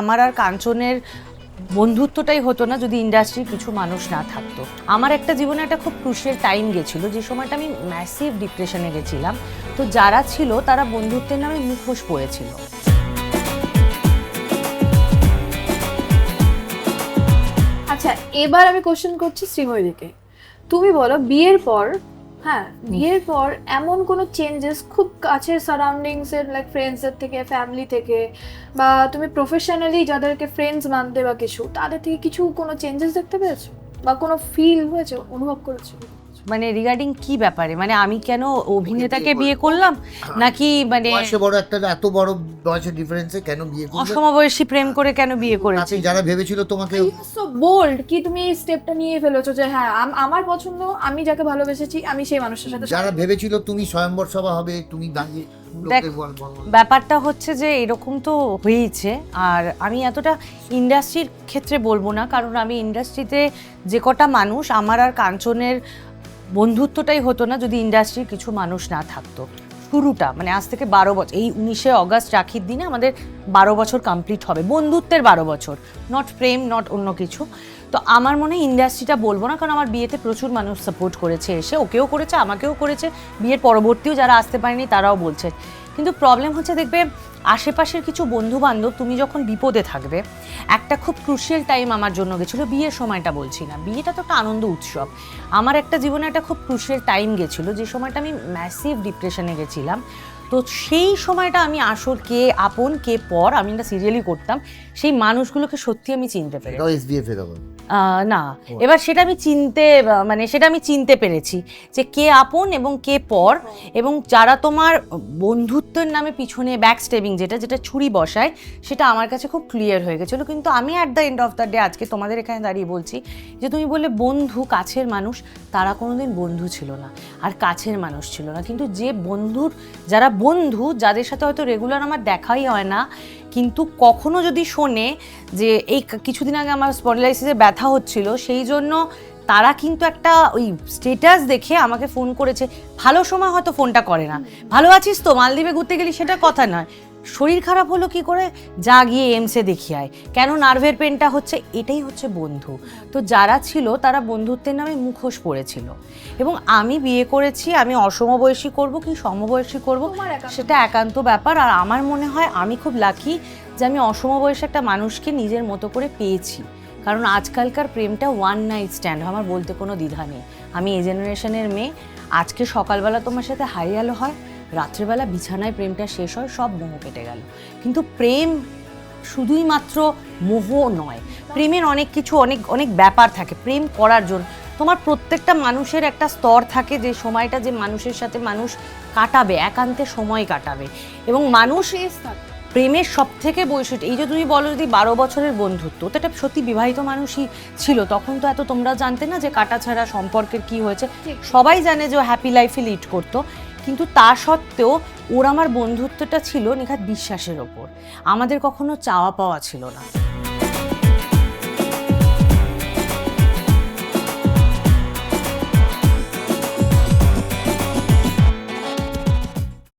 আমার আর কাঞ্চনের বন্ধুত্বটাই হতো না যদি ইন্ডাস্ট্রির কিছু মানুষ না থাকতো। আমার একটা জীবনে একটা খুব ক্রুশিয়াল টাইম গেছিল, যে সময়টা আমি ম্যাসিভ ডিপ্রেশনে গেছিলাম। তো যারা ছিল, তারা বন্ধুত্বের নামে মুখোশ পড়েছিল। আচ্ছা এবার আমি কোশ্চেন করছি শ্রীময়ীদিকে তুমি বলো, বিয়ের পর হ্যাঁ বিয়ের পর এমন কোনো চেঞ্জেস খুব কাছের সারাউন্ডিংসের লাইক ফ্রেন্ডসের থেকে ফ্যামিলি থেকে বা তুমি প্রফেশনালি যাদেরকে ফ্রেন্ডস মানতে বা কিছু তাদের থেকে কিছু কোনো চেঞ্জেস দেখতে পেয়েছ? বা কোনো ফিল হয়েছে অনুভব করেছ? মানে রিগার্ডিং কি ব্যাপারে? মানে আমি কেন অভিনেতাকে বিয়ে করলাম? নাকি মানে বয়সে বড় একটা এত বড় বয়সের ডিফারেন্সে কেন বিয়ে করলে? অসমবয়সী প্রেম করে কেন বিয়ে করেছি? যারা ভেবেছিল তোমাকে সো বোল্ড কি তুমি এই স্টেপটা নিয়ে ফেলেছো যে হ্যাঁ আম- আমার পছন্দ আমি যাকে ভালোবেসেছি আমি সেই মানুষটার সাথে যারা ভেবেছিল তুমি স্বয়ম্বর সভা হবে তুমি দাঁড়িয়ে ব্যাপারটা হচ্ছে যে এরকম তো হয়েইছে আর আমি এতটা ইন্ডাস্ট্রির ক্ষেত্রে বলব না কারণ আমি ইন্ডাস্ট্রিতে যে কটা মানুষ আমার আর কাঞ্চনের বন্ধুত্বটাই হতো না যদি ইন্ডাস্ট্রির কিছু মানুষ না থাকতো। শুরুটা মানে আজ থেকে বারো বছর এই উনিশে অগাস্ট রাখির দিনে আমাদের বারো বছর কমপ্লিট হবে। বন্ধুত্বের বারো বছর নট প্রেম নট অন্য কিছু। তো আমার মনে হয় ইন্ডাস্ট্রিটা বলব না, কারণ আমার বিয়েতে প্রচুর মানুষ সাপোর্ট করেছে, এসে ওকেও করেছে, আমাকেও করেছে। বিয়ের পরবর্তীও যারা আসতে পারেনি তারাও বলছে। কিন্তু প্রবলেম হচ্ছে, দেখবে আশেপাশের কিছু বন্ধু বান্ধব তুমি যখন বিপদে থাকবে, একটা খুব ক্রুশিয়াল টাইম আমার জন্য গেছিল, বিয়ের সময়টা বলছি না। বিয়েটা তো একটা আনন্দ উৎসব। আমার একটা জীবনে একটা খুব ক্রুশিয়াল টাইম গেছিল, যে সময়টা আমি ম্যাসিভ ডিপ্রেশনে গেছিলাম। তো সেই সময়টা আমি আসল কে আপন কে পর আমি একটা সিরিয়ালই করতাম সেই মানুষগুলোকে সত্যি আমি চিনতে পেরেছি। এসবিএফ। না। এবার সেটা আমি চিনতে মানে সেটা আমি চিনতে পেরেছি যে কে আপন এবং কে পর এবং যারা তোমার বন্ধুত্বের নামে পিছনে ব্যাক স্টেবিং যেটা যেটা ছুরি বসায় সেটা আমার কাছে খুব ক্লিয়ার হয়ে গেছিল। কিন্তু আমি at the end of the day আজকে তোমাদের এখানে দাঁড়িয়ে বলছি যে তুমি বললে বন্ধু কাছের মানুষ তারা কোনোদিন বন্ধু ছিল না। আর কাছের মানুষ ছিল না। কিন্তু যে বন্ধুর যারা বন্ধু যাদের সাথে হয়তো রেগুলার আমার দেখাই হয় না কিন্তু কখনো যদি শোনে যে এই কিছুদিন আগে আমার স্পন্ডলাইসিসে ব্যথা হচ্ছিল সেই জন্য তারা কিন্তু একটা ওই স্টেটাস দেখে আমাকে ফোন করেছে। ভালো সময় হয়তো ফোনটা করে না। ভালো আছিস তো? মালদ্বীপে ঘুরতে গেলি সেটা কথা নয়। শরীর খারাপ হলো কি করে? যা গিয়ে এমসে দেখি আয়। কেন নার্ভের পেনটা হচ্ছে? এটাই হচ্ছে বন্ধু। তো যারা ছিল তারা বন্ধুত্বের নামে মুখোশ পড়েছিল। এবং আমি বিয়ে করেছি আমি অসমবয়সী করব কি সমবয়সী করব সেটা একান্ত ব্যাপার। আর আমার মনে হয় আমি খুব লাকি যে আমি অসমবয়সী একটা মানুষকে নিজের মতো করে পেয়েছি। কারণ আজকালকার প্রেমটা ওয়ান নাইট স্ট্যান্ড আমার বলতে কোনো দ্বিধা নেই। আমি এই জেনারেশনের মেয়ে। আজকে সকালবেলা তোমার সাথে হাই আলো হয়। রাত্রেবেলা বিছানায় প্রেমটা শেষ হয় সব মোহ কেটে গেল। কিন্তু প্রেম শুধুই মাত্র মোহ নয়। প্রেমের অনেক কিছু অনেক অনেক ব্যাপার থাকে। প্রেম করার জন্য তোমার প্রত্যেকটা মানুষের একটা স্তর থাকে যে সময়টা যে মানুষের সাথে মানুষ কাটাবে একান্তে সময় কাটাবে। এবং মানুষ প্রেমের সব থেকে বৈশিষ্ট্য এই যে তুমি বলো যদি বারো বছরের বন্ধুত্ব তো এটা সত্যি বিবাহিত মানুষই ছিল। তখন তো এত তোমরা জানতে না যে কাটা ছাড়া সম্পর্কের কি হয়েছে। সবাই জানে যে হ্যাপি লাইফে লিড করতো। কিন্তু তা সত্ত্বেও ওর আমার বন্ধুত্বটা ছিল নিখাত বিশ্বাসের ওপর। আমাদের কখনো চাওয়া পাওয়া ছিল না।